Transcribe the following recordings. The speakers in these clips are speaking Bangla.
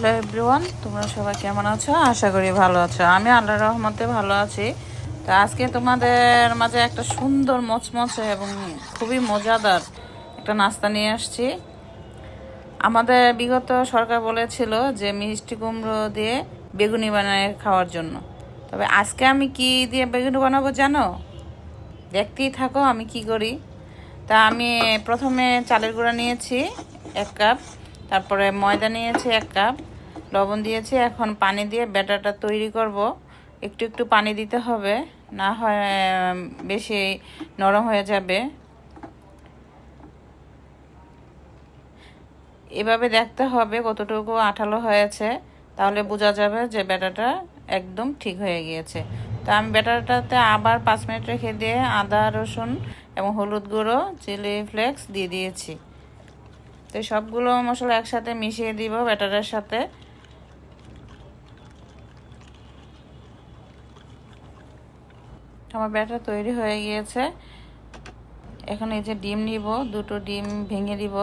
হ্যালো এভরিওয়ান তোমরা সবাই কেমন আছো? আশা করি ভালো আছো। আমি আল্লাহ রহমতে ভালো আছি। তো আজকে তোমাদের মাঝে একটা সুন্দর মচমচে এবং খুবই মজাদার একটা নাস্তা নিয়ে আসছি। আমাদের বিগত সরকার বলেছিল যে মিষ্টি কুমড়ো দিয়ে বেগুনি বানায় খাওয়ার জন্য। তবে আজকে আমি কি দিয়ে বেগুনি বানাবো জানো? দেখতেই থাকো আমি কি করি। তা আমি প্রথমে চালের গুঁড়া নিয়েছি, এক কাপ। তারপরে ময়দা নিয়েছি, এক কাপ। লবণ দিয়েছি। এখন পানি দিয়ে ব্যাটারটা তৈরি করব। একটু একটু পানি দিতে হবে। না হয় বেশি নরম হয়ে যাবে। এভাবে দেখতে হবে কতটুকু আঠালো হয়েছে। তাহলে বোঝা যাবে যে ব্যাটারটা একদম ঠিক হয়ে গিয়েছে। তো আমি ব্যাটারটাতে আবার পাঁচ মিনিট রেখে দিয়ে আদা, রসুন এবং হলুদ গুঁড়ো, চিলি ফ্লেক্স দিয়ে দিয়েছি। তো সবগুলো মশলা একসাথে মিশিয়ে দিব ব্যাটারের সাথে। আমার ব্যাটার তৈরি হয়ে গিয়েছে। এখন এই যে ডিম নিব, দুটো ডিম ভেঙে দিব।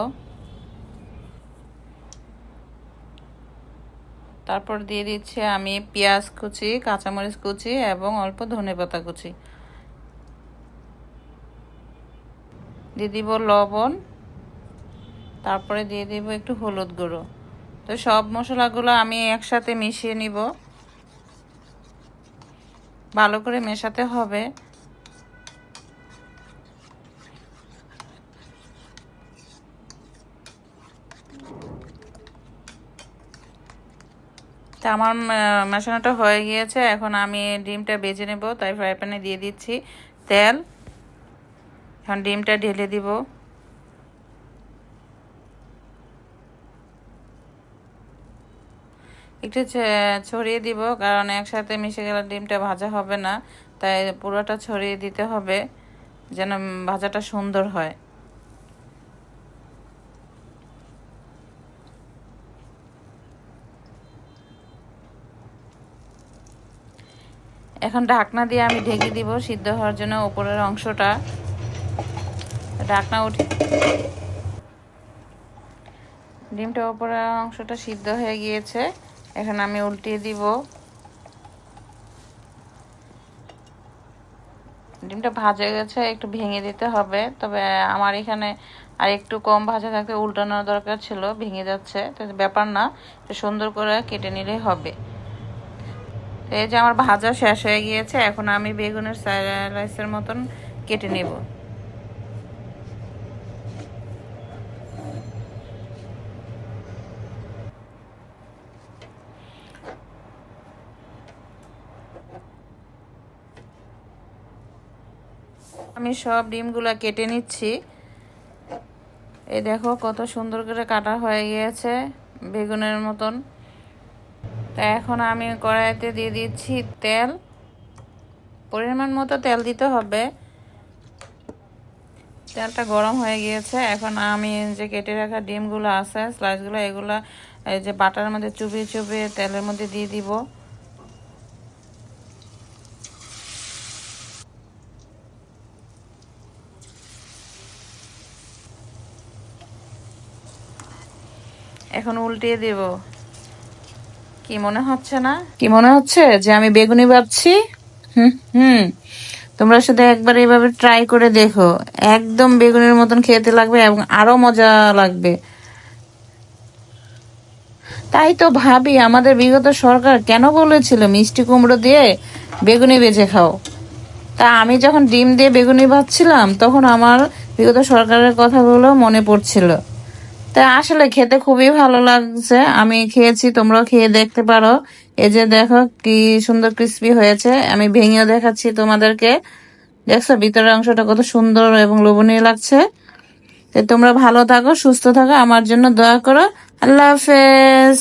তারপর দিয়ে দিচ্ছি আমি পেঁয়াজ কুচি, কাঁচামরিচ কুচি এবং অল্প ধনেপাতা কুচি। দিয়ে দিব লবণ। তারপরে দিয়ে দিব একটু হলুদ গুঁড়ো। তো সব মশলাগুলো আমি একসাথে মিশিয়ে নিব। ভালো করে মেশাতে হবে। তা আমার মেশানোটা হয়ে গিয়েছে। এখন আমি ডিমটা বেজে নেব, তাই ফ্রাই প্যানে দিয়ে দিচ্ছি তেল। এখন ডিমটা ঢেলে দিব। একটু ছড়িয়ে দিব, কারণ একসাথে মিশে গেলে ডিমটা ভাজা হবে না, তাই পুরোটা ছড়িয়ে দিতে হবে, যেন ভাজাটা সুন্দর হয়। এখন ঢাকনা দিয়ে আমি ঢেকে দিব, সিদ্ধ হওয়ার জন্য উপরের অংশটা। ঢাকনা উঠে ডিমটা উপরের অংশটা সিদ্ধ হয়ে গিয়েছে। এখন আমি উল্টিয়ে দিব। ডিমটা ভাজে গেছে, একটু ভেঙে দিতে হবে। তবে আমার এখানে আর একটু কম ভাজা থাকতে উল্টানোর দরকার ছিল, ভেঙে যাচ্ছে। তো ব্যাপার না সুন্দর করে কেটে নিলেই হবে। এই যে আমার ভাজা শেষ হয়ে গিয়েছে, এখন আমি বেগুনের স্লাইসের মতন কেটে নেব। আমি সব ডিমগুলো কেটে নিচ্ছি। এই দেখো কত সুন্দর করে কাটা হয়ে গিয়েছে বেগুনের মতন। তা এখন আমি কড়াইতে দিয়ে দিচ্ছি তেল। পরিমাণ মতো তেল দিতে হবে। তেলটা গরম হয়ে গিয়েছে। এখন আমি যে কেটে রাখা ডিমগুলো আছে স্লাইসগুলো এগুলো এই যে বাটার মধ্যে চুবিয়ে চুবিয়ে তেলের মধ্যে দিয়ে দিব। এখন উল্টিয়ে দেব। কি মনে হচ্ছে না? কি মনে হচ্ছে যে আমি বেগুনি ভাবছি? হুম হুম। তোমরা শুধু একবার এভাবে ট্রাই করে দেখো। একদম বেগুনের মতন খেতে লাগবে এবং আরও মজা লাগবে। তাই তো ভাবি, আমাদের বিগত সরকার কেন বলেছিল মিষ্টি কুমড়ো দিয়ে বেগুনি বেজে খাও? তা আমি যখন ডিম দিয়ে বেগুনি ভাজছিলাম, তখন আমার বিগত সরকারের কথাগুলো মনে পড়ছিল। তা আসলে খেতে খুবই ভালো লাগছে। আমি খেয়েছি, তোমরাও খেয়ে দেখতে পারো। এই যে দেখো কি সুন্দর ক্রিস্পি হয়েছে। আমি ভেঙেও দেখাচ্ছি তোমাদেরকে। দেখছ, ভিতরের অংশটা কত সুন্দর এবং লোভনীয় লাগছে। তোমরা ভালো থাকো, সুস্থ থাকো, আমার জন্য দয়া করো। আল্লাহ হাফেজ।